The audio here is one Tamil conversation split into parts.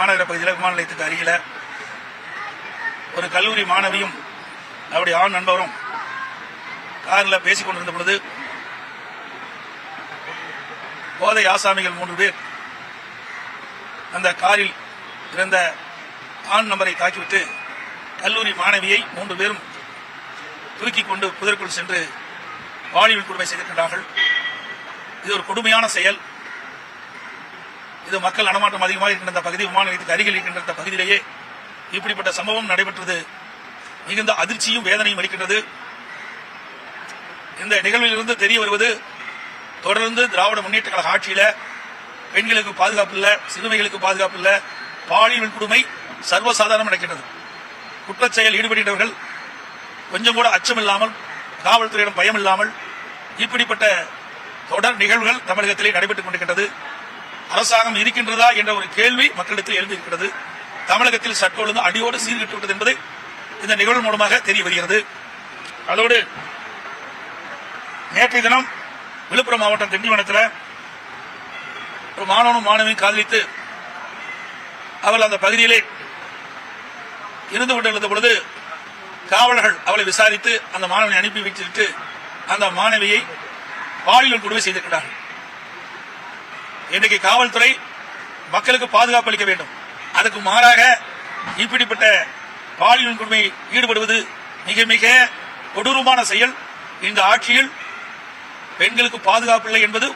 மாநகர பகுதியில் விமான நிலையத்துக்கு அருகில ஒரு கல்லூரி மாணவியும் அவருடைய ஆண் நண்பரும் காரில் பேசிக் கொண்டிருந்த பொழுது போதை ஆசாமிகள் மூன்று பேர் அந்த காரில் இருந்த ஆண் நம்பரை தாக்கிவிட்டு கல்லூரி மாணவியை மூன்று பேரும் தூக்கிக் கொண்டு புதற்குள் சென்று பாலியல் கொடுமை செய்திருக்கிறார்கள் இது ஒரு கொடுமையான செயல். இது மக்கள் நடமாட்டம் அதிகமாக இருக்கின்ற பகுதி விமான நிலையத்துக்கு அருகில் இருக்கின்ற பகுதியிலேயே இப்படிப்பட்ட சம்பவம் நடைபெற்றது. மிகுந்த அதிர்ச்சியும் வேதனையும் அளிக்கின்றது. இந்த நிகழ்விலிருந்து தெரிய வருவது தொடர்ந்து திராவிட முன்னேற்ற கழக ஆட்சியில பெண்களுக்கு பாதுகாப்பு இல்லை சிறுமிகளுக்கு பாதுகாப்பு இல்லை பாலியல் வன்கொடுமை சர்வசாதாரணம் நடக்கின்றது. குற்றச்செயல் ஈடுபடுகின்றவர்கள் கொஞ்சம் கூட அச்சமில்லாமல் காவல்துறையிடம் பயம் இல்லாமல் இப்படிப்பட்ட தொடர் நிகழ்வுகள் தமிழகத்திலே நடைபெற்றுக் கொண்டிருக்கின்றது. அரசாங்கம் இருக்கின்றதா என்ற ஒரு கேள்வி மக்களிடத்தில் எழுந்திருக்கிறது. தமிழகத்தில் சட்ட ஒழுங்கு அடியோடு சீர்கிட்டு விட்டது என்பது இந்த நிகழ்வு மூலமாக தெரிய வருகிறது. அதோடு நேற்றைய தினம் விழுப்புரம் மாவட்டம் திண்டிவனத்தில் ஒரு மாணவனும் மாணவியும் காதலித்து அவள் அந்த பகுதியிலே இருந்து கொண்டிருந்த பொழுது காவலர்கள் அவளை விசாரித்து அந்த மாணவனை அனுப்பி வைத்துவிட்டு அந்த மாணவியை பாலியல் கொடுமை செய்திருக்கிறார்கள் இன்னைக்கு காவல்துறை மக்களுக்கு பாதுகாப்பு அளிக்க வேண்டும். அதுக்கு மாறாக இப்படிப்பட்ட பாலியல் கொடுமை ஈடுபடுவது மிக மிக கொடூரமான செயல். இந்த ஆட்சியில் பெண்களுக்கு பாதுகாப்பு இல்லை என்பது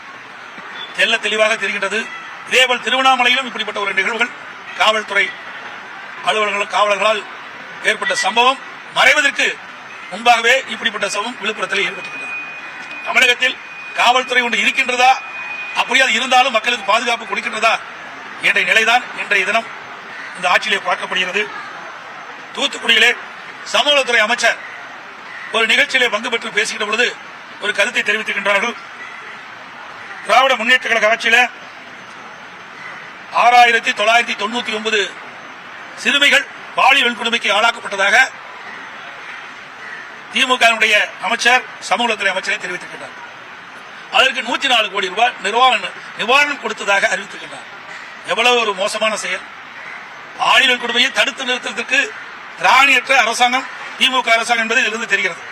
தெல்ல தெளிவாக தெரிகின்றது. இதேபோல் திருவண்ணாமலையிலும் இப்படிப்பட்ட ஒரு நிகழ்வுகள் காவல்துறை அலுவலர்கள் காவலர்களால் ஏற்பட்ட சம்பவம் மறைவதற்கு முன்பாகவே இப்படிப்பட்ட சம்பவம் விழுப்புரத்தில் ஏற்பட்டிருக்கிறது தமிழகத்தில் காவல்துறை ஒன்று இருக்கின்றதா? அப்படி அது இருந்தாலும் மக்களுக்கு பாதுகாப்பு கொடுக்கின்றதா? என்ற நிலைதான். இன்றைய தினம் இந்த ஆட்சியிலே பார்க்கப்படுகிறது. தூத்துக்குடியிலே சமூகத்துறை அமைச்சர் ஒரு நிகழ்ச்சியிலே பங்கு பெற்று பேசுகின்ற பொழுது ஒரு கருத்தை தெரிவித்திருக்கின்றார்கள். திராவிட முன்னேற்ற கழக ஆட்சியில ஆறாயிரத்தி தொள்ளாயிரத்தி தொண்ணூத்தி ஒன்பது சிறுமிகள் பாலியல் வன்கொடுமைக்கு ஆளாக்கப்பட்டதாக திமுகவினுடைய அமைச்சர் சமூகத்துறை அமைச்சரை தெரிவித்திருக்கிறார் அதற்கு நூத்தி நாலு கோடி ரூபாய் நிர்வாக நிவாரணம் கொடுத்ததாக அறிவித்திருக்கிறார் எவ்வளவு ஒரு மோசமான செயல்? பாலியல் கொடுமையை தடுத்து நிறுத்துவதற்கு திராணியற்ற அரசாங்கம் திமுக அரசாங்கம் என்பது இருந்து தெரிகிறது.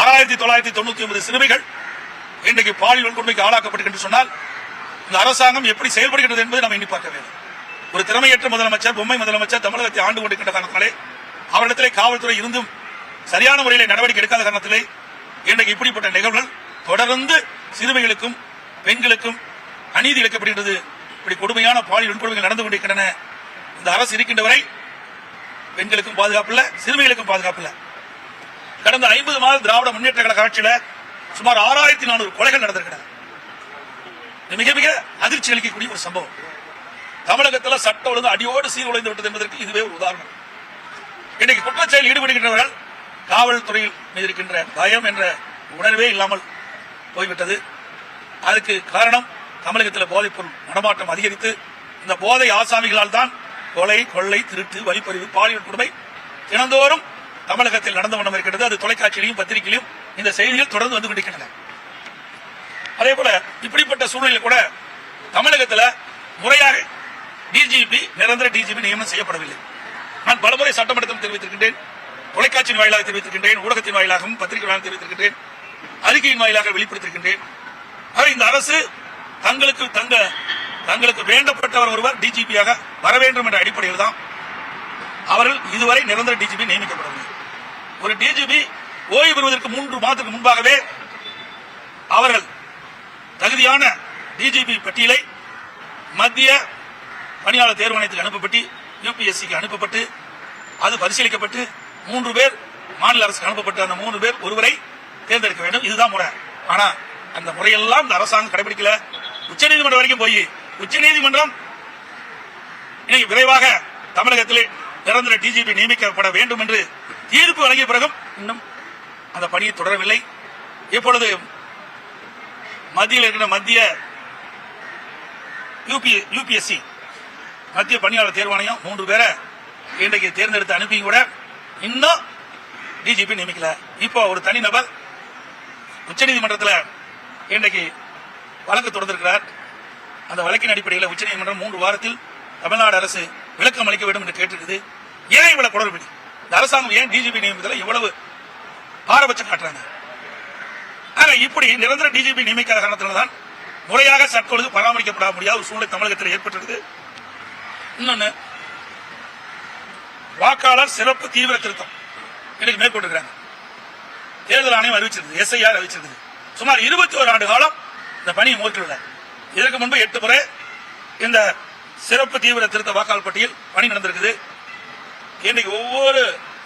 ஆறாயிரத்தி தொள்ளாயிரத்தி தொண்ணூத்தி ஒன்பது சிறுமிகள் இன்றைக்கு பாலியல் வன்கொடுமைக்கு ஆளாக்கப்பட்டு சொன்னால் இந்த அரசாங்கம் எப்படி செயல்படுகிறது என்பதை நாம் எண்ணி பார்க்க வேண்டும். ஒரு திறமையற்ற முதலமைச்சர் பொம்மை முதலமைச்சர் தமிழகத்தை ஆண்டு கொண்டிருக்கின்ற காரணத்திலே அவரிடத்திலே காவல்துறை இருந்தும் சரியான முறையில் நடவடிக்கை எடுக்காத காரணத்திலே இன்றைக்கு இப்படிப்பட்ட நிகழ்வுகள் தொடர்ந்து சிறுமிகளுக்கும் பெண்களுக்கும் அநீதி இழைக்கப்படுகின்றது. இப்படி கொடுமையான பாலியல் வன்கொடுமைகள் நடந்து கொண்டிருக்கின்றன. இந்த அரசு இருக்கின்ற வரை பெண்களுக்கும் பாதுகாப்பு இல்லை சிறுமிகளுக்கும் பாதுகாப்பு இல்லை. கடந்த ஐம்பது மாத திராவிட முன்னேற்ற கழக ஆட்சியில் சுமார் ஆறாயிரத்தி நானூறு கொலைகள் நடந்திருக்கின்றன. இது மிக மிக அதிர்ச்சி அளிக்கக்கூடிய ஒரு சம்பவம். தமிழகத்தில் சட்ட ஒழுங்கு அடியோடு சீர்குலைந்து விட்டது என்பதற்கு இதுவே ஒரு உதாரணம். இன்னைக்கு குற்றச்செயல் ஈடுபடுகின்றவர்கள் காவல்துறையில் மீது இருக்கின்ற பயம் என்ற உணர்வே இல்லாமல் போய்விட்டது. அதுக்கு காரணம் தமிழகத்தில் போதைப்பொருள் நடமாட்டம் அதிகரித்து இந்த போதை ஆசாமிகளால் தான் கொலை கொள்ளை திருட்டு வழிப்பறிவு பாலியல் கொடுமை தினந்தோறும் தமிழகத்தில் நடந்து வண்ணம் இருக்கிறது அது தொலைக்காட்சியிலையும் பத்திரிகையிலும் இந்த செய்திகள் தொடர்ந்து வந்து கொண்டிருக்கின்றன. அதே போல இப்படிப்பட்ட சூழ்நிலையில் கூட தமிழகத்தில் முறையாக டிஜிபி நிரந்தர டிஜிபி நியமனம் செய்யப்படவில்லை. நான் பலமுறை சட்டமன்றத்தில் தெரிவித்திருக்கின்றேன் தொலைக்காட்சியின் வாயிலாக தெரிவித்திருக்கின்றேன் ஊடகத்தின் வாயிலாகவும் பத்திரிகை வாயிலாக தெரிவித்திருக்கின்றேன். அறிக்கையின் வாயிலாக வெளிப்படுத்திருக்கின்றேன். ஆக இந்த அரசு தங்களுக்கு தங்க தங்களுக்கு வேண்டப்பட்டவர் ஒருவர் டிஜிபியாக வர வேண்டும் என்ற அடிப்படையில் தான் அவர்கள் இதுவரை நிரந்தர டிஜிபி நியமிக்கப்படவில்லை. ஒரு டிஜிபி ஓய்வு பெறுவதற்கு மூன்று மாதத்துக்கு முன்பாகவே அவர்கள் தகுதியான டிஜிபி பட்டியலை மத்திய பணியாளர் தேர்வாணையத்துக்கு அனுப்பப்பட்டு யூபிஎஸ்சிக்கு அனுப்பப்பட்டு அது பரிசீலிக்கப்பட்டு மூன்று பேர் மாநில அரசுக்கு அனுப்பப்பட்ட அந்த மூன்று பேர் ஒருவரை தேர்ந்தெடுக்க வேண்டும். இதுதான் முறை. ஆனா அந்த முறையெல்லாம் இந்த அரசாங்கம் கடைபிடிக்கல. உச்சநீதிமன்றம் வரைக்கும் போய் உச்சநீதிமன்றம் இன்னைக்கு விரைவாக தமிழகத்திலே நிரந்தர டிஜிபி நியமிக்கப்பட வேண்டும் என்று தீர்ப்பு வழங்கிய பிறகும் இன்னும் அந்த பணியை தொடரவில்லை. இப்பொழுது மத்தியில் இருக்கிற மத்திய யூபிஎஸ்சி மத்திய பணியாளர் தேர்வாணையம் மூன்று பேரை இன்றைக்கு தேர்ந்தெடுத்து அனுப்பி கூட இன்னும் டிஜிபி நியமிக்கல. இப்போ ஒரு தனிநபர் உச்சநீதிமன்றத்தில் இன்றைக்கு வழக்கு தொடர்ந்திருக்கிறார். அந்த வழக்கின் அடிப்படையில் உச்சநீதிமன்றம் மூன்று வாரத்தில் தமிழ்நாடு அரசு விளக்கம் அளிக்க வேண்டும் என்று கேட்டிருக்குது. ஏன் இவ்வளவு குளறுபடி? இந்த அரசாங்கம் ஏன் டிஜிபி நியமித்தல இவ்வளவு பாரபட்சம் காட்டுறாங்க? ஆக இப்படி நிரந்தர டிஜிபி நியமிக்காத காரணத்தினால்தான் முறையாக சட்ட பராமரிக்கப்பட முடியாத ஒரு சூழ்நிலை தமிழகத்தில் ஏற்பட்டிருக்குது. இன்னொன்னு வாக்காளர் சிறப்பு தீவிர திருத்தம். இன்னைக்கு மேற்கொண்டிருக்கிறாங்க. தேர்தல் ஆணையம் அறிவிச்சிருக்குது எஸ்ஐஆர் அறிவிச்சிருக்குது சுமார் இருபத்தி ஒரு ஆண்டு காலம் இந்த பணியை மேற்கொள்ள இதற்கு முன்பு எட்டு முறை இந்த சிறப்பு தீவிர திருத்த வாக்காளர் பட்டியல் பணி நடந்திருக்குது. இன்றைக்கு ஒவ்வொரு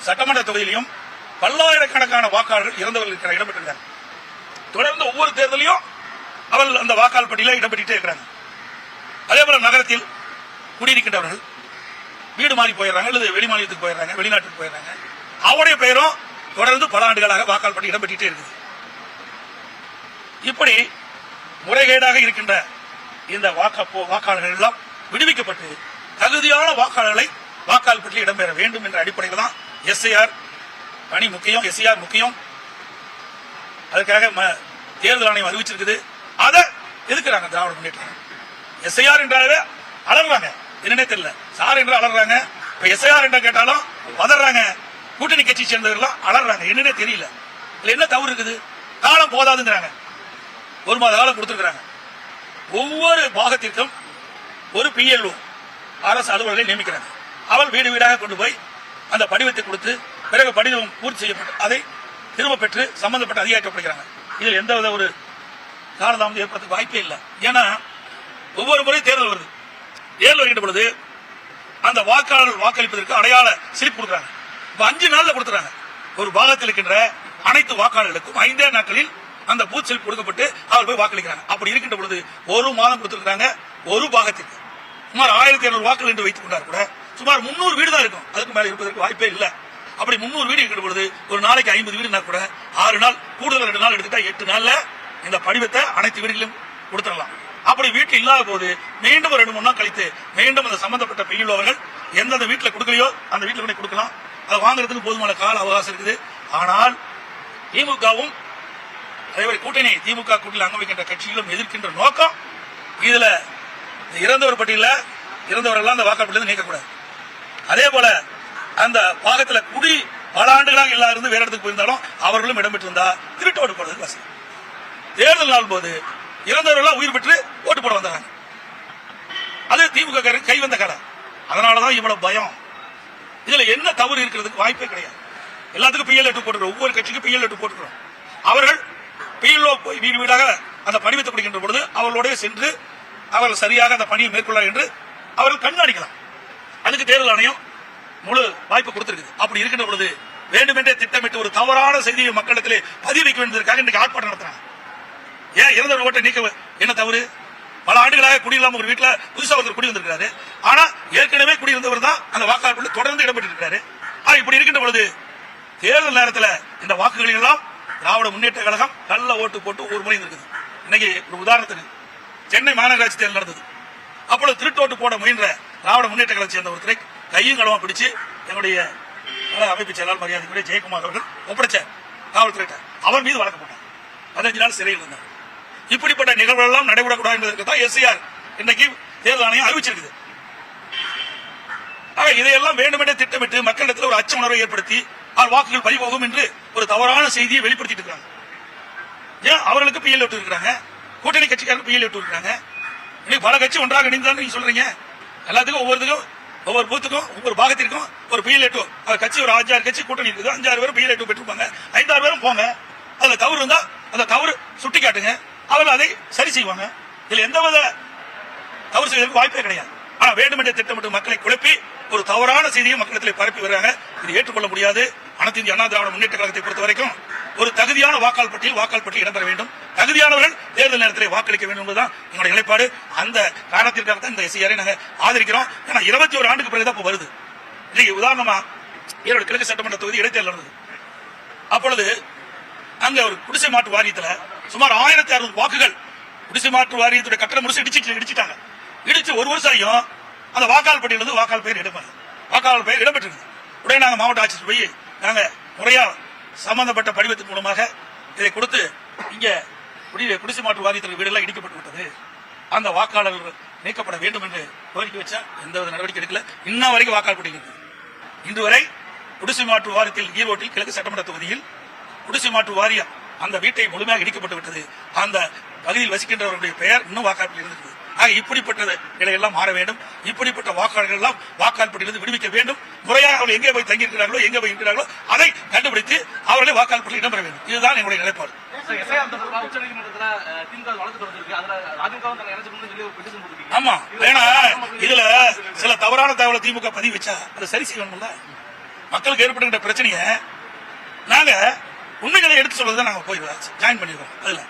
சட்டமன்ற தொகுதியிலையும் பல்லாயிரக்கணக்கான வாக்காளர்கள் இறந்தவர்கள் இருக்கிற இடம்பெற்றிருக்காங்க. தொடர்ந்து ஒவ்வொரு தேர்தலையும் அவர்கள் அந்த வாக்காளர் பட்டியலில் இடம்பெற்றே இருக்கிறாங்க. அதே போல நகரத்தில் குடியிருக்கின்றவர்கள் வீடு மாறி போயிடுறாங்க அல்லது வெளி மாநிலத்துக்கு போயிடுறாங்க வெளிநாட்டுக்கு போயிடுறாங்க. அவருடைய பெயரும் தொடர்ந்து பல ஆண்டுகளாக வாக்காளர் பட்டியல் இடம்பெற்றே இருக்குது. இப்படி முறைகேடாக இருக்கின்ற இந்த வாக்க வாக்காளர்கள் எல்லாம் விடுவிக்கப்பட்டு தகுதியான வாக்காளர்களை வாக்காளர் பட்டியல் இடம்பெற வேண்டும் என்ற அடிப்படையில் தான் எஸ்ஐஆர் பணி முக்கியம் எஸ்ஐஆர் முக்கியம். அதுக்காக ம- தேர்தல் ஆணையம் அறிவிச்சிருக்குது. அதை எதுக்குறாங்க திராவிட முன்னேற்றம் எஸ்ஐஆர் என்றாலே அலறாங்க. என்னன்னே தெரியல. சார் என்று அலறாங்க. இப்ப எஸ்ஐஆர் என்று கேட்டாலும் வதறாங்க. கூட்டணி கட்சி சேர்ந்தவர்கள் அலறாங்க. என்னன்னே தெரியல. இதுல என்ன தவறு இருக்குது? காலம் போதாதுங்கிறாங்க. ஒரு மாத காலம் கொடுத்துருக்காங்க ஒவ்வொரு பாகத்திற்கும் ஒரு பிஎல்ஓ அரசு அலுவலர்களை நியமிக்கிறாங்க. அவள் வீடு வீடாக கொண்டு போய் அந்த படிவத்தை கொடுத்து பிறகு படிவம் பூர்த்தி செய்யப்பட்டு அதை திரும்ப பெற்று சம்பந்தப்பட்ட அதிகாரிக்கப்படுகிறாங்க இதில் எந்த வித ஒரு காலதாமதம் ஏற்படுத்த வாய்ப்பே இல்லை. ஏன்னா ஒவ்வொரு முறையும் தேர்தல் வருது. தேர்தல் வருகின்ற பொழுது அந்த வாக்காளர் வாக்களிப்பதற்கு அடையாள சிரிப்பு கொடுக்குறாங்க. அஞ்சு நாள்ல கொடுத்துறாங்க. ஒரு பாகத்தில் இருக்கின்ற அனைத்து வாக்காளர்களுக்கும் ஐந்தே நாட்களில் அந்த பூத் ஸ்லிப் கொடுக்கப்பட்டு அவர் போய் வாக்களிக்கிறாங்க. அப்படி இருக்கின்ற பொழுது ஒரு மாதம் கொடுத்திருக்காங்க ஒரு பாகத்திற்கு. சுமார் ஆயிரத்தி இருநூறு வாக்குகள் என்று வைத்துக் கொண்டார் கூட சுமார் முன்னூறு வீடு தான் இருக்கும். அதுக்கு மேல இருப்பதற்கு வாய்ப்பே இல்லை. அப்படி முன்னூறு வீடு இருக்கிற பொழுது ஒரு நாளைக்கு ஐம்பது வீடுனா கூட ஆறு நாள் கூடுதல் ரெண்டு நாள் எடுத்துட்டா எட்டு நாள்ல இந்த படிவத்தை அனைத்து வீடுகளிலும் கொடுத்துடலாம். அப்படி வீட்டில் இல்லாத போது மீண்டும் ரெண்டு மூணு நாள் கழித்து மீண்டும் அந்த சம்பந்தப்பட்ட பிஎல்ஓ அவர்கள் எந்தெந்த வீட்டில் கொடுக்கலையோ அந்த வீட்டில் கொண்டு கொடுக்கலாம். அதை வாங்குறதுக்கு போதுமான கால அவகாசம் இருக்குது. ஆனால் திமுகவும் அதே கூட்டணி திமுக கூட்டணியில் அங்க வைக்கின்ற கட்சிகளும் எதிர்க்கின்ற நோக்கம் இதுல. இறந்தவர் பட்டியலில் இறந்தவரெல்லாம் அந்த வாக்காளர் நீக்கக்கூடாது அதே போல அந்த பாகத்தில் குடி பல ஆண்டுகளாக எல்லாரும் இருந்து வேற இடத்துக்கு போயிருந்தாலும் அவர்களும் இடம்பெற்றிருந்தா திருட்டு ஓட்டு போடுறதுக்கு வசதி தேர்தல் நாள் போது இறந்தவர்கள்லாம் உயிர் பெற்று ஓட்டு போட வந்தாங்க. அது திமுக கை வந்த கடை அதனாலதான் இவ்வளவு பயம். இதுல என்ன தவறு இருக்கிறதுக்கு வாய்ப்பே கிடையாது. எல்லாத்துக்கும் பிஎல் லெட்டர் போட்டுக்கிறோம். ஒவ்வொரு கட்சிக்கும் பிஎல் எட்டு போட்டுக்கிறோம். அவர்கள் பிஎல்ஓ போய் வீடு வீடாக அந்த படிவத்தை கொடுக்கின்ற பொழுது அவர்களோட சென்று அவர்கள் சரியாக அந்த பணியை மேற்கொள்ளார் என்று அவர்கள் கண்காணிக்கலாம். அதுக்கு தேர்தல் ஆணையம் முழு வாய்ப்பு கொடுத்திருக்குது. அப்படி இருக்கின்ற பொழுது வேண்டுமென்றே திட்டமிட்டு ஒரு தவறான செய்தியை மக்களிடத்திலே பதிவு வைக்க வேண்டியதற்காக இன்றைக்கு ஆர்ப்பாட்டம் நடத்துறாங்க. ஏன்? இறந்தவர் ஓட்டை நீக்க என்ன தவறு? பல ஆண்டுகளாக குடியில்லாம ஒரு வீட்டுல புதுசா ஒருத்தர் குடி வந்திருக்காரு ஆனா ஏற்கனவே குடியிருந்தவர் தான் அந்த வாக்காளர்கள் தொடர்ந்து இடம்பெற்று இருக்காரு ஆனா இப்படி இருக்கின்ற பொழுது தேர்தல் நேரத்தில் இந்த வாக்குகள் எல்லாம் திராவிட முன்னேற்ற கழகம் நல்ல ஓட்டு போட்டு ஒரு முறை இருக்குது இன்னைக்கு ஒரு உதாரணத்துக்கு சென்னை மாநகராட்சி தேர்தல் நடந்தது. அப்பொழுது திருட்டு ஓட்டு போட முயன்ற திராவிட முன்னேற்ற கழகத்தை சேர்ந்த ஒருத்தரை கையும் களமா பிடிச்சு என்னுடைய அமைப்பு செயலாளர் மரியாதைக்குரிய ஜெயக்குமார் அவர்கள் ஒப்படைச்சார். காவல்துறையிட்ட. அவர் மீது வழக்கப்பட்டார் பதினஞ்சு நாள் சிறையில் இருந்தார். இப்படிப்பட்ட நிகழ்வுகள் எல்லாம் நடைபெறக்கூடாது என்பதற்கு தான் எஸ்ஐஆர் இன்னைக்கு தேர்தல் ஆணையம் அறிவிச்சிருக்குது. ஆக இதையெல்லாம் வேண்டுமென்றே திட்டமிட்டு மக்களிடத்தில் ஒரு அச்ச உணர்வை ஏற்படுத்தி அவர் வாக்குகள் பறிபோகும் என்று ஒரு தவறான செய்தியை வெளிப்படுத்திட்டு இருக்காங்க. ஏன்? அவர்களுக்கு பிஎல் விட்டு இருக்கிறாங்க கூட்டணி கட்சிக்காரருக்கு பிஎல் விட்டு இருக்கிறாங்க இன்னைக்கு பல கட்சி ஒன்றாக இணைந்தான்னு நீங்க சொல்றீங்க. எல்லாத்துக்கும் ஒவ்வொருத்துக்கும் ஒவ்வொரு பூத்துக்கும் ஒவ்வொரு பாகத்திற்கும் ஒரு பிஎல் எட்டு அவர் கட்சி ஒரு அஞ்சாறு கட்சி கூட்டணி இருக்குது. அஞ்சாறு பேரும் பிஎல் எட்டு பெற்றிருப்பாங்க ஐந்தாறு பேரும் போங்க. அதுல தவறு இருந்தா அந்த தவறு சுட்டி காட்டுங்க அவர்கள் அதை சரி செய்வாங்க. இதில் எந்தவித தவறு செய்வதற்கு வாய்ப்பே கிடையாது. ஆனா வேண்டுமென்ற திட்டமிட்டு மக்களை குழப்பி ஒரு தவறான செய்தியை மக்களிடத்தில் பரப்பி வருகிறாங்க. இது ஏற்றுக்கொள்ள முடியாது. அனைத்து இந்திய அண்ணா திராவிட முன்னேற்ற கழகத்தை பொறுத்த வரைக்கும் ஒரு தகுதியான வாக்காளர் பட்டியல் வாக்காளர் பட்டியல் இடம்பெற வேண்டும். தகுதியானவர்கள் தேர்தல் நேரத்தில் வாக்களிக்க வேண்டும் என்பதுதான் எங்களுடைய நிலைப்பாடு. அந்த காரணத்திற்காக தான் இந்த எஸ்ஐஆரை நாங்கள் ஆதரிக்கிறோம். ஏன்னா இருபத்தி ஒரு ஆண்டுக்கு பிறகுதான் இப்போ வருது. இன்னைக்கு உதாரணமா ஈரோடு கிழக்கு சட்டமன்ற தொகுதி இடைத்தேர்தல் நடந்தது. அப்பொழுது அங்க ஒரு குடிசை மாற்று வாரியத்துல சுமார் ஆயிரத்தி அறுநூறு வாக்குகள் குடிசை மாற்று வாரியத்துடைய கட்டணம் முடிச்சு இடிச்சு இடிச்சிட்டாங்க. இடிச்சு ஒரு வருஷம் ஆகியும் அந்த வாக்காளர் பட்டியல இருந்து வாக்காளர் பெயர் இடம்பெறல வாக்காளர் பெயர் இடம்பெற்றிருக்கு. உடனே நாங்க மாவட்ட ஆட்சியர் போய் நாங்க முறையா சம்பந்தப்பட்ட படிவத்தின் மூலமாக இதை கொடுத்து இங்க குடிசை மாற்று வாரியத்தில் வீடெல்லாம் இடிக்கப்பட்டு விட்டது. அந்த வாக்காளர் நீக்கப்பட வேண்டும் என்று கோரிக்கை வச்சா எந்தவித நடவடிக்கை எடுக்கல. இன்ன வரைக்கும் வாக்காளர் பட்டியல் இன்று வரை குடிசை மாற்று வாரியத்தில் ஈரோட்டில் கிழக்கு சட்டமன்ற தொகுதியில் குடிசை மாற்று வாரியம் அந்த வீட்டை முழுமையாக இடிக்கப்பட்டு விட்டது. அந்த பகுதியில் வசிக்கின்றவர்களுடைய பெயர் இன்னும் வாக்காளர் இருந்தது. ஆக இப்படிப்பட்ட நிலையெல்லாம் மாற வேண்டும். இப்படிப்பட்ட வாக்காளர்கள் எல்லாம் வாக்காளர் பட்டியலிருந்து விடுவிக்க வேண்டும். முறையாக அவர்கள் எங்கே போய் தங்கியிருக்கிறார்களோ எங்கே போய் இருக்கிறார்களோ அதை கண்டுபிடித்து அவர்களை வாக்காளர் பட்டியலில் இடம்பெற வேண்டும். இதுதான் எங்களுடைய நிலைப்பாடு. ஆமா. ஏன்னா இதுல சில தவறான தகவலை திமுக பதிவு வச்சா அதை சரி செய்யணும்ல? மக்களுக்கு ஏற்படுகின்ற பிரச்சனையை நாங்க உண்மைகளை எடுத்து சொல்றதை நாங்க போய் ஜாயின் பண்ணிடுவோம் அதுல.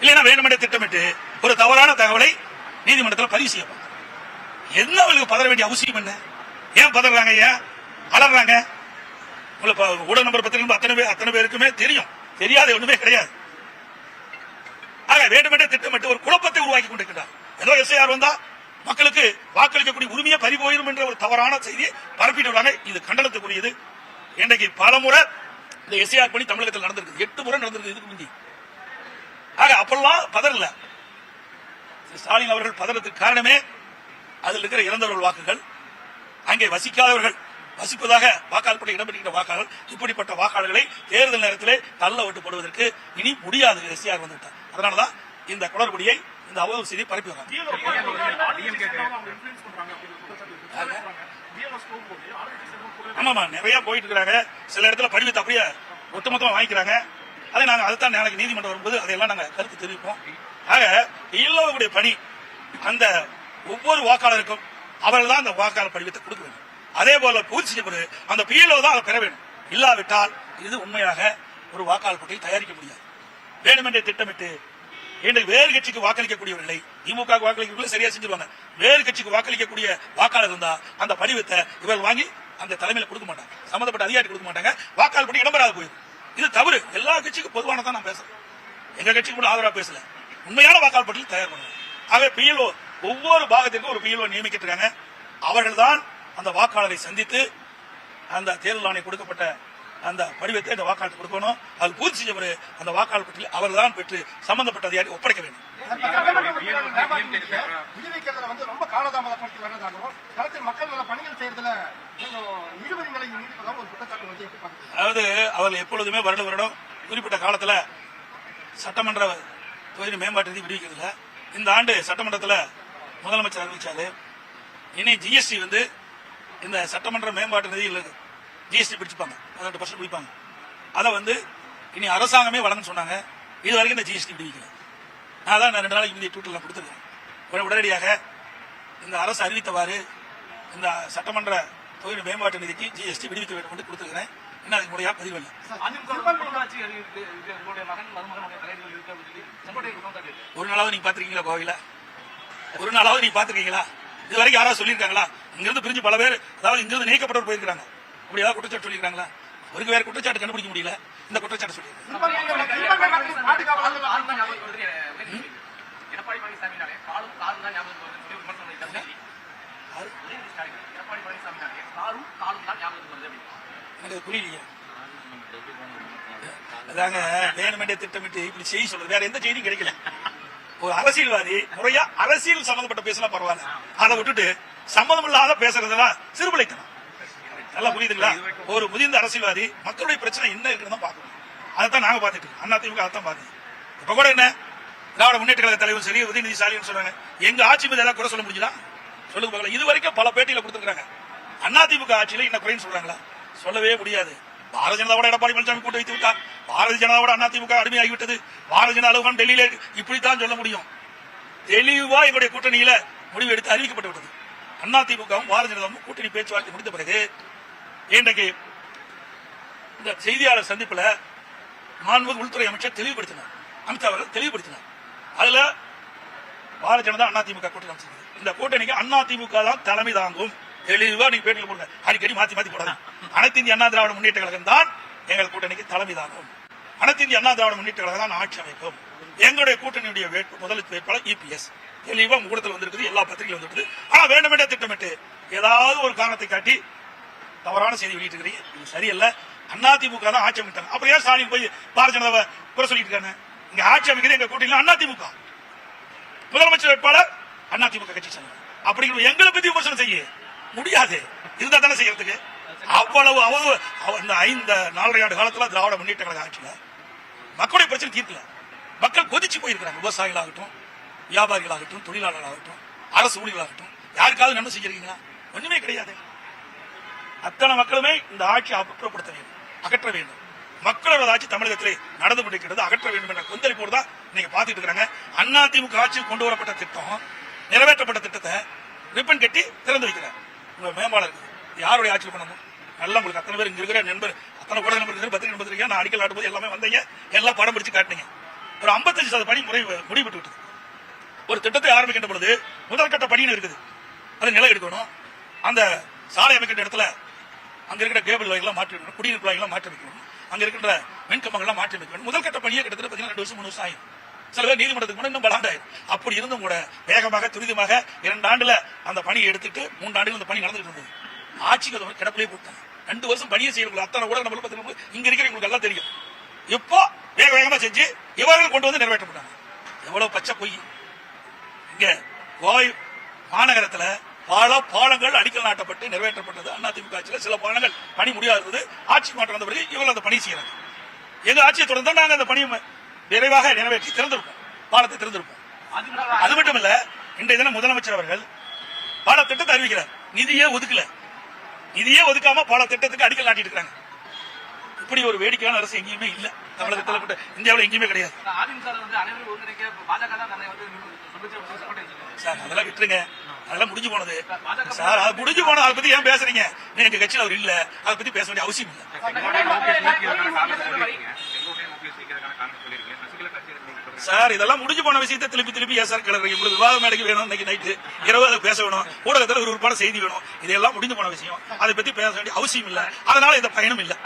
இல்லைன்னா வேணுமென்றே திட்டமிட்டு ஒரு தவறான தகவலை நீதிமன்றத்தில் பதிவு செய்யப்போம் என்ன அவளுக்கு பதற வேண்டிய அவசியம் என்ன? ஏன் பதறாங்க ஏன் அலறாங்க? உங்களுக்கு ப- நம்பர் பத்திரிகை அத்தனை பேர் அத்தனை பேருக்குமே தெரியும். தெரியாத ஒண்ணுமே கிடையாது. ஆக வேண்டுமென்றே திட்டமிட்டு ஒரு குழப்பத்தை உருவாக்கி கொண்டிருக்கிறார். ஏதோ எஸ்ஐஆர் வந்தா மக்களுக்கு வாக்களிக்கக்கூடிய உரிமையை பறிபோயிரும் என்ற ஒரு தவறான செய்தியை பரப்பிட்டு வராங்க. இது கண்டனத்துக்குரியது. இன்றைக்கு பல முறை இந்த எஸ்ஐஆர் பணி தமிழகத்தில் நடந்திருக்கு. எட்டு முறை நடந்திருக்கு இதுக்கு முந்தி. ஆக அப்பெல்லாம் பதறல. ஸ்டாலின் அவர்கள் பதறதுக்கு காரணமே அதில் இருக்கிற இறந்தவர்கள் வாக்குகள் அங்கே வசிக்காதவர்கள் வசிப்பதாக வாக்காளர் பட்டியல் வாக்காளர்கள் வாக்காளர் இப்படிப்பட்ட வாக்காளர்களை தேர்தல் நேரத்திலே தள்ள விட்டு போடுவதற்கு இனி முடியாது. எஸ்ஆர் வந்துவிட்டார் அதனாலதான் இந்த குளறுபடியை இந்த அவதூறு செய்தி பரப்பி வராங்க ஆமாமா நிறைய போயிட்டு இருக்காங்க சில இடத்துல படிவத்தை அப்படியே ஒட்டுமொத்தமா வாங்கிக்கிறாங்க. அதை நாங்க அதுதான் நாளைக்கு நீதிமன்றம் வரும்போது அதையெல்லாம் நாங்க கருத்து தெரிவிப்போம். ஆக இல்லவர்களுடைய பணி அந்த ஒவ்வொரு வாக்காளருக்கும் அவர்கள் தான் அந்த வாக்காளர் படிவத்தை கொடுக்க வேண்டும். அதே போல பூர்த்தி செய்யப்படுது அந்த பிஎல்ஓ தான் அதை பெற வேண்டும். இல்லாவிட்டால் இது உண்மையாக ஒரு வாக்காளர் பட்டியல் தயாரிக்க முடியாது. வேணுமென்றே திட்டமிட்டு இன்றைக்கு வேறு கட்சிக்கு வாக்களிக்கக்கூடியவர்களை திமுக வாக்களிக்க சரியா செஞ்சிருவாங்க. வேறு கட்சிக்கு வாக்களிக்கக்கூடிய வாக்காளர் இருந்தா அந்த படிவத்தை இவர் வாங்கி அந்த தலைமையில கொடுக்க மாட்டாங்க. சம்பந்தப்பட்ட அதிகாரி கொடுக்க மாட்டாங்க. வாக்காளர் படி இடம்பெறாத போயிடும். இது தவறு. எல்லா கட்சிக்கும் பொதுவானதான் நான் பேசுறேன். எங்க கட்சிக்கு கூட ஆதரவா பேசல. உண்மையான வாக்காளர் பட்டியல் தயார் பண்ணுவோம் ஆகவே பிஎல்ஓ ஒவ்வொரு பாகத்திற்கும் ஒரு பிஎல்ஓ நியமிக்கிட்டு இருக்காங்க. அவர்கள் தான் அந்த வாக்காளரை சந்தித்து அந்த தேர்தல் ஆணையம் கொடுக்கப்பட்ட அந்த படிவத்தை அந்த வாக்காளர் கொடுக்கணும். அது பூர்த்தி செய்யப்படு அந்த வாக்காளர் பட்டியல் அவர் தான் பெற்று சம்பந்தப்பட்ட அதிகாரி ஒப்படைக்க வேண்டும். அதாவது அவர்கள் எப்பொழுதுமே வருட வருடம் குறிப்பிட்ட காலத்துல சட்டமன்ற தொகுதி மேம்பாட்டு நிதி விடுவிக்கிறதுல இந்த ஆண்டு சட்டமன்றத்தில் முதலமைச்சர் அறிவிச்சாரு. இனி ஜிஎஸ்டி வந்து இந்த சட்டமன்ற மேம்பாட்டு நிதியில் ஜிஎஸ்டி பிடிச்சுப்பாங்க. பதினெட்டு பர்சன்ட் பிடிப்பாங்க அதை வந்து இனி அரசாங்கமே வழங்க சொன்னாங்க. இது வரைக்கும் இந்த ஜிஎஸ்டி விடுவிக்கல நான் தான் ரெண்டு நாளைக்கு முந்தைய ட்விட்டர்ல கொடுத்துருக்கேன். உடனே- உடனடியாக இந்த அரசு அறிவித்தவாறு இந்த சட்டமன்ற தொகுதி மேம்பாட்டு நிதிக்கு ஜிஎஸ்டி விடுவிக்க வேண்டும் என்று கொடுத்துருக்கிறேன். இன்னும் அதுக்கு முறையாக குற்றம் சாட்டியிருக்கு. ஒரு நாளாவது நீங்க பாத்திருக்கீங்களா கோவில ஒரு நாளாவது நீங்க பாத்திருக்கீங்களா இது வரைக்கும் யாராவது சொல்லியிருக்காங்களா? இங்கிருந்து பிரிஞ்சு பல பேர் அதாவது இங்கிருந்து நீக்கப்பட்டவர் போயிருக்காங்க அப்படி ஏதாவது குற்றச்சாட்டு சொல்லியிருக்காங்களா? அவருக்கு வேற குற்றச்சாட்டு கண்டுபிடிக்க முடியல. இந்த குற்றச்சாட்டு சொல்லியிருக்காங்க. எனக்கு சொல்லி எனக்கு அது புரியலையே? அதாங்க வேணுமெண்டே திட்டமிட்டு இப்படி செய்தி சொல்றது. வேற எந்த செய்தியும் கிடைக்கல. ஒரு அரசியல்வாதி முறையா அரசியல் சம்பந்தப்பட்ட பேசினா பரவாயில்ல. அதை விட்டுட்டு சம்மந்தம் இல்லாத பேசுறதெல்லாம் சிறுபிழைத்தனம் நல்லா புரியுதுங்களா? ஒரு முதிர்ந்த அரசியல்வாதி மக்களுடைய பிரச்சனை என்ன இருக்குன்னு தான் பார்க்கணும். அதைத்தான் நாங்க பார்த்துட்டு அண்ணா திமுக அதான் பார்த்து இப்ப கூட என்ன? திராவிட முன்னேற்ற கழக தலைவர் சரி உதயநிதி ஸ்டாலின் சொல்றாங்க. எங்க ஆட்சி மீது எல்லாம் குறை சொல்ல முடியுதா சொல்லுங்க பார்க்கலாம் இது வரைக்கும் பல பேட்டியில கொடுத்துருக்காங்க அண்ணா திமுக ஆட்சியில என்ன குறைன்னு சொல்றாங்களா? சொல்லவே முடியாது. பாரதிய ஜனதாவோட எடப்பாடி பழனிசாமி கூட்ட வைத்து விட்டார் பாரதிய ஜனதாவோட அண்ணா திமுக அடிமையாகிவிட்டது. பாரதிய ஜனதா அலுவலகம் டெல்லியில இப்படித்தான் சொல்ல முடியும். தெளிவா எங்களுடைய கூட்டணியில முடிவு எடுத்து அறிவிக்கப்பட்டு விட்டது. அண்ணா திமுகவும் பாரதிய ஜனதாவும் கூட்டணி பேச்சுவார்த்தை முடிந்த பிறகு இன்றைக்கு இந்த செய்தியாளர் சந்திப்புல மாண்புமிகு உள்துறை அமைச்சர் தெளிவுபடுத்தினார். அமித்ஷா அவர்கள் தெளிவுபடுத்தினார். அதுல பாரதிய ஜனதா அண்ணா திமுக கூட்டணி அமைச்சது இந்த கூட்டணிக்கு அண்ணா திமுக தான் தலைமை தாங்கும். தெளிவா நீங்க பேட்டியில் போடுங்க. அடிக்கடி மாத்தி மாத்தி போடாது அனைத்து இந்திய அண்ணா திராவிட முன்னேற்ற கழகம் தான் எங்கள் கூட்டணிக்கு தலைமை தாங்கும். அனைத்து இந்திய அண்ணா திராவிட முன்னேற்ற கழகம் தான் ஆட்சி அமைக்கும். எங்களுடைய கூட்டணியுடைய வேட்பு முதல் வேட்பாளர் இபிஎஸ் தெளிவா உங்க வந்திருக்குது எல்லா பத்திரிகையும் வந்திருக்குது. ஆனா வேண்டுமென்றே திட்டமிட்டு ஏதாவது ஒரு காரணத்தை காட்டி தவறான செய்தி வெளியிட்டிருக்கிறீங்க. இது சரியல்ல. அதிமுக தான் ஆட்சி அமைத்தாங்க அப்புறம் ஏன் ஸ்டாலின் போய் பாரதிய ஜனதாவை குறை சொல்லிட்டு இருக்காங்க இங்க ஆட்சி அமைக்கிறது எங்க கூட்டணியில் அதிமுக முதலமைச்சர் வேட்பாளர் அண்ணா திமுக கட்சி சொன்னாங்க அப்படிங்கிற எங்களை பத்தி விமர்சனம் செய்ய. முடியாது. இருந்தா தானே செய்யறதுக்கு. அவ்வளவு அவ்வளவு அவ- இந்த ஐந்து நாலரை ஆண்டு காலத்துல திராவிட முன்னேற்ற கழக ஆட்சியில மக்களுடைய பிரச்சனை தீர்க்கல. மக்கள் கொதிச்சு போயிருக்கிறாங்க. விவசாயிகளாகட்டும் வியாபாரிகளாகட்டும் தொழிலாளர்களாகட்டும் அரசு ஊழியர்களாகட்டும். யாருக்காவது நன்மை செஞ்சிருக்கீங்களா? ஒண்ணுமே கிடையாது. அத்தனை மக்களுமே இந்த ஆட்சியை அப்புறப்படுத்த வேண்டும் அகற்ற வேண்டும். மக்களோட ஆட்சி தமிழகத்திலே நடந்து கொண்டிருக்கிறது அகற்ற வேண்டும் என்ற கொந்தளிப்போடு தான் நீங்க பாத்துட்டு இருக்காங்க அண்ணா திமுக ஆட்சி கொண்டு வரப்பட்ட திட்டம் நிறைவேற்றப்பட்ட திட்டத்தை ரிப்பன் கட்டி திறந்து வைக்கிறார். உங்க மேம்பாளருக்கு யாருடைய ஆட்சி பண்ணணும்? நல்லா உங்களுக்கு அத்தனை பேர் இங்க இருக்கிற நண்பர் அத்தனை கூட நண்பர் இருக்கிற பத்திரிகை நண்பர் நான் அடிக்கல் ஆடும்போது எல்லாமே வந்தீங்க. எல்லாம் படம் பிடிச்சு காட்டினீங்க. ஒரு 55% சதவீத பணி முறை முடிவுட்டு விட்டது. ஒரு திட்டத்தை ஆரம்பிக்கின்ற பொழுது முதற்கட்ட பணின்னு இருக்குது. அது நிலம் எடுக்கணும். அந்த சாலை அமைக்கின்ற இடத்துல அங்க இருக்கிற கேபிள் லைன்லாம் மாற்றி வைக்கணும் குடியிருப்பு லைன்லாம் மாற்றி வைக்கணும். அங்க இருக்கிற மின்கம்பங்கள்லாம் மாற்றி வைக்கணும். முதல் கட்ட பணியே கிட்டத்தட்ட பார்த்தீங்கன்னா ரெண்டு வருஷம் மூணு வருஷம் ஆகும் சில பேர் நீதிமன்றத்துக்கு முன்னாடி இன்னும் பலாண்டாயிரும். அப்படி இருந்தும் கூட வேகமாக துரிதமாக இரண்டு ஆண்டுல அந்த பணியை எடுத்துட்டு மூன்று ஆண்டுகள் அந்த பணி நடந்துட்டு இருந்தது. ஆட்சிக்கு அது கிடப்பிலே போட்டாங்க. ரெண்டு வருஷம் பணியை செய்யறவங்க அத்தனை கூட நம்ம இங்க இருக்கிறவங்களுக்கு எல்லாம் தெரியும். இப்போ வேக வேகமா செஞ்சு இவர்கள் கொண்டு வந்து நிறைவேற்றப்பட்டாங்க. எவ்வளவு பச்சை பொய். இங்க கோவை மாநகரத்துல பல பாலங்கள் அடிக்கல் நாட்டப்பட்டு நிறைவேற்றப்பட்டது. அதிமுக ஆட்சியில் சில பாலங்கள் பணி முடியாதது. ஆட்சி மாற்றம் வந்த பிறகு இவங்க அந்த பணி செய்யறாங்க. எங்க ஆட்சியை தொடர்ந்து நாங்க அந்த பணியை விரைவாக நிறைவேற்றி திறந்திருப்போம். பாலத்தை திறந்திருப்போம். அது மட்டும் இல்ல இன்றைய தினம் முதலமைச்சர் அவர்கள் பல திட்டத்தை அறிவிக்கிறார். நிதியே ஒதுக்கல. நிதியே ஒதுக்காம பல திட்டத்துக்கு அடிக்கல் நாட்டிட்டு இருக்காங்க. இப்படி ஒரு வேடிக்கையான அரசு எங்கேயுமே இல்ல. தமிழகத்தில் கூட இந்தியாவில் எங்கேயுமே கிடையாது. சார் அதெல்லாம் விட்டுருங்க. அதெல்லாம் முடிஞ்சு போனது சார் அது முடிஞ்சு போனது அதை பத்தி ஏன் பேசுறீங்க நீங்க எங்க கட்சியில் அவர் இல்ல அதை பத்தி பேச வேண்டிய அவசியம் இல்லை சார் இதெல்லாம் முடிஞ்சு போன விஷயத்தை திருப்பி திருப்பி ஏன் சார் கிளறீங்க உங்களுக்கு விவாத மேடைக்கு வேணும் இன்னைக்கு நைட்டு இரவு அதை பேச வேணும் ஊடகத்தில் ஒரு உறுப்பான செய்தி வேணும் இதெல்லாம் முடிஞ்சு போன விஷயம் அதை பத்தி பேச வேண்டிய அவசியம் இல்லை அதனால இந்த பயணம் இல்லை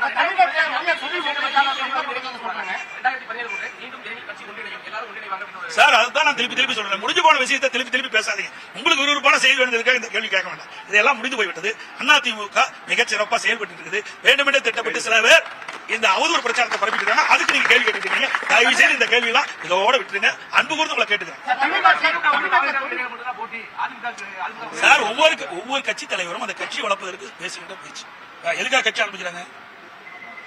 சார் அதுதான் நான் திருப்பி திருப்பி சொல்றேன். முடிஞ்சு போன விஷயத்தை திருப்பி திருப்பி பேசாதீங்க. உங்களுக்கு ஒரு செய்தி வேண்டியதுக்காக இந்த கேள்வி கேட்க வேண்டாம். இதெல்லாம் முடிந்து போய்விட்டது. அதிமுக மிக சிறப்பா செயல்பட்டு இருக்குது. வேண்டுமென்றே திட்டப்பட்டு சில பேர் இந்த அவதூறு பிரச்சாரத்தை பரப்பிட்டு இருக்காங்க அதுக்கு நீங்க கேள்வி கேட்டுக்கிறீங்க தயவு செய்து இந்த கேள்வி எல்லாம் இதோட விட்டுருங்க. அன்பு கூர்ந்து உங்களை கேட்டுக்கிறேன். சார் ஒவ்வொரு ஒவ்வொரு கட்சி தலைவரும் அந்த கட்சி வளர்ப்பதற்கு பேசுகின்ற பேச்சு எதுக்காக கட்சி ஆரம்பிக்கிறாங்க?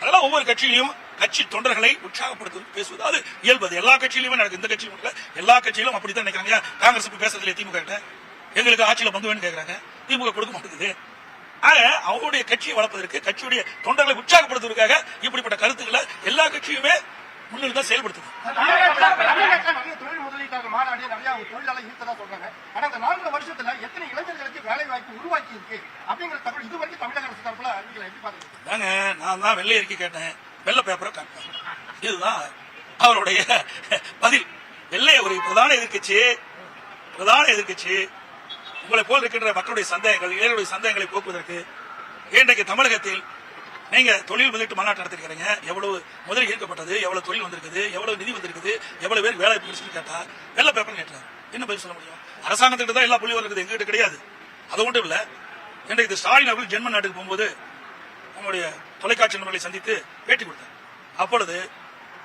அதெல்லாம் ஒவ்வொரு கட்சியிலையும் கட்சி தொண்டர்களை உற்சாகப்படுத்துவது பேசுவது. அது இயல்பது எல்லா கட்சியிலுமே நடக்கும் இந்த கட்சியிலும் இல்லை. எல்லா கட்சியிலும் அப்படித்தான் நினைக்கிறாங்க. காங்கிரஸ் இப்ப பேசுறது இல்லையா திமுக கிட்ட? எங்களுக்கு ஆட்சியில பங்கு வேணும் கேக்குறாங்க. திமுக கொடுக்க மாட்டேங்குது. ஆக அவருடைய கட்சியை வளர்ப்பதற்கு கட்சியுடைய தொண்டர்களை உற்சாகப்படுத்துவதற்காக இப்படிப்பட்ட கருத்துக்களை எல்லா கட்சியுமே முன்னிலை தான் செயல்படுத்துது. சொல்றாங்க நான்கு வருஷத்துல எத்தனை இளைஞர்களுக்கு வேலை வாய்ப்பு உருவாக்கி இருக்கு அப்படிங்கிற தரப்புல தாங்க நான் தான் வெள்ளை அறிக்கை கேட்டேன். வெள்ள பேப்பரை காட்டினேன் இதுதான் அவருடைய பதில். வெள்ளை ஒரு பிரதான எதிர்க்கட்சி. பிரதான எதிர்க்கட்சி. உங்களை போல் இருக்கின்ற மக்களுடைய சந்தேகங்கள் இளைஞருடைய சந்தேகங்களை போக்குவதற்கு இன்றைக்கு தமிழகத்தில் நீங்க தொழில் முதலீட்டு மாநாட்டம் நடத்திருக்கிறீங்க. எவ்வளவு முதல் ஈர்க்கப்பட்டது எவ்வளவு தொழில் வந்திருக்குது எவ்வளவு நிதி வந்திருக்குது எவ்வளவு பேர் வேலை கிடைச்சுன்னு கேட்டா வெள்ள பேப்பர் கேட்டார். என்ன பதில் சொல்ல முடியும்? அரசாங்கத்திட்ட தான் எல்லா புள்ளியும் இருக்குது எங்ககிட்ட கிடையாது. அது மட்டும் இல்லை. இன்றைக்கு ஸ்டாலின் அவர்கள் ஜென்மன் நாட்டுக்கு போகும்போது நம்முடைய தொலைக்காட்சி நண்பர்களை சந்தித்து பேட்டி கொடுத்தார். அப்பொழுது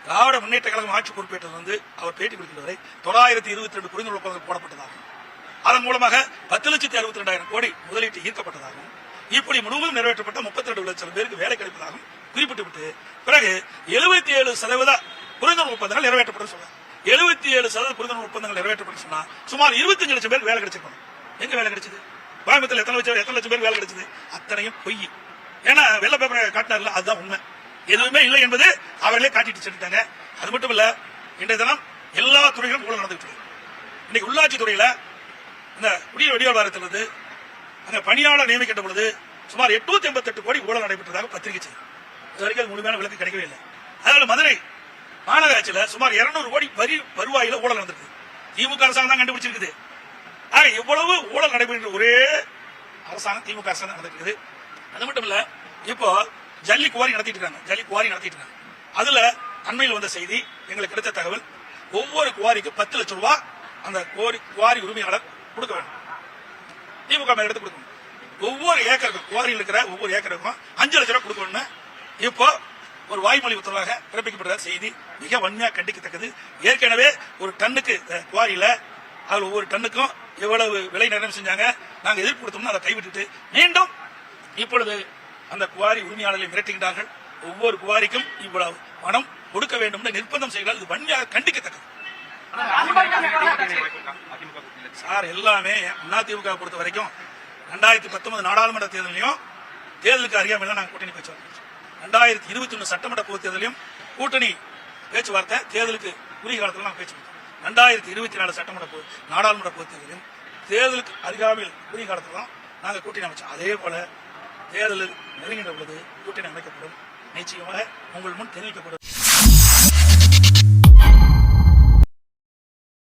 திராவிட முன்னேற்ற கழகம் ஆட்சி பொறுப்பேற்றிலிருந்து வந்து அவர் பேட்டி கொடுக்கிறவரை தொள்ளாயிரத்தி இருபத்தி ரெண்டு புரிந்துணர்வு ஒப்பந்தங்கள் போடப்பட்டதாகும். அதன் மூலமாக பத்து லட்சத்தி அறுபத்தி ரெண்டாயிரம் கோடி முதலீட்டு ஈர்க்கப்பட்டதாகும். இப்படி முழுவதும் நிறைவேற்றப்பட்ட முப்பத்தி ரெண்டு லட்சம் பேருக்கு வேலை கிடைப்பதாகவும் குறிப்பிட்டுவிட்டு பிறகு எழுபத்தி ஏழு சதவீத புரிந்துணர்வு ஒப்பந்தங்கள் நிறைவேற்றப்படும் சொன்னார். எழுபத்தி ஏழு சதவீத புரிந்துணர்வு ஒப்பந்தங்கள் நிறைவேற்றப்படும் சொன்னா சுமார் இருபத்தஞ்சு லட்சம் பேருக்கு வேலை கிடைச்சிருக்கணும் எங்க வேலை கிடைச்சது? கோயம்புத்தூர் எத்தனை லட்சம் எத்தனை லட்சம் பேர் வேலை கிடைச்சது? அத்தனையும் பொய். ஏன்னா வெள்ள பேப்பரை காட்டினார்ல அதுதான் உண்மை. எதுவுமே இல்லை என்பது அவர்களே காட்டிட்டு சொல்லிட்டாங்க அது மட்டும் இல்ல இன்றைய தினம் எல்லா துறைகளும் ஊழல் நடந்துட்டு இருக்கு. இன்னைக்கு உள்ளாட்சி துறையில இந்த குடிய வெடியால் வாரத்திலிருந்து அந்த பணியாளர் நியமிக்கின்ற பொழுது சுமார் எட்நூத்தி எண்பத்தெட்டு கோடி ஊழல் நடைபெற்றதாக பத்திரிகை செய்தி. இது வரைக்கும் அது முழுமையான விளக்கு கிடைக்கவே இல்லை. அதனால மதுரை மாநகராட்சியில சுமார் 200 கோடி வரி வருவாயில ஊழல் நடந்திருக்கு. திமுக அரசாங்கம் தான் கண்டுபிடிச்சிருக்குது. ஆக இவ்வளவு ஊழல் நடைபெறுகின்ற ஒரே அரசாங்கம் திமுக அரசாங்கம் தான் அது மட்டும் இல்ல இப்போ ஜல்லி குவாரி நடத்திட்டு இருக்காங்க ஜல்லி குவாரி நடத்திட்டு இருக்காங்க அதுல அண்மையில் வந்த செய்தி எங்களுக்கு கிடைத்த தகவல் ஒவ்வொரு குவாரிக்கு பத்து லட்சம் ரூபாய் அந்த குவாரி குவாரி உரிமையாளர் கொடுக்க வேண்டும். திமுக எடுத்து கொடுக்கணும். ஒவ்வொரு ஏக்கருக்கும் குவாரியில் இருக்கிற ஒவ்வொரு ஏக்கருக்கும் அஞ்சு லட்சம் ரூபாய் கொடுக்கணும்னு இப்போ ஒரு வாய்மொழி உத்தரவாக பிறப்பிக்கப்படுற செய்தி மிக வன்மையாக கண்டிக்கத்தக்கது. ஏற்கனவே ஒரு டன்னுக்கு குவாரியில அதில் ஒவ்வொரு டன்னுக்கும் எவ்வளவு விலை நிர்ணயம் செஞ்சாங்க நாங்கள் எதிர்ப்பு கொடுத்தோம்னா அதை கைவிட்டுட்டு மீண்டும் இப்பொழுது அந்த குவாரி உரிமையாளர்களை மிரட்டுகின்றார்கள். ஒவ்வொரு குவாரிக்கும் இவ்வளவு பணம் கொடுக்க வேண்டும் என்று நிர்பந்தம் செய்கிறார் இது வன்மையாக கண்டிக்கத்தக்கது. சார் எல்லாமே அதிமுக பொறுத்த வரைக்கும் ரெண்டாயிரத்தி பத்தொன்பது நாடாளுமன்ற தேர்தலையும் தேர்தலுக்கு அறியாமல் நாங்கள் கூட்டணி பேச்சுவார்த்தை ரெண்டாயிரத்தி இருபத்தி ஒன்று சட்டமன்ற பொது தேர்தலையும் கூட்டணி பேச்சுவார்த்தை தேர்தலுக்கு உரிய காலத்தில் நாங்கள் பேச்சு ரெண்டாயிரத்தி இருபத்தி நாலு சட்டமன்ற பொது நாடாளுமன்ற பொது தேர்தலையும் தேர்தலுக்கு அருகாமையில் உரிய காலத்தில் தான் நாங்கள் கூட்டணி அமைச்சோம். அதே போல தேர்தல் நெருங்கின பொழுது கூட்டணி அமைக்கப்படும். நிச்சயமாக உங்கள் முன் தெரிவிக்கப்படும்.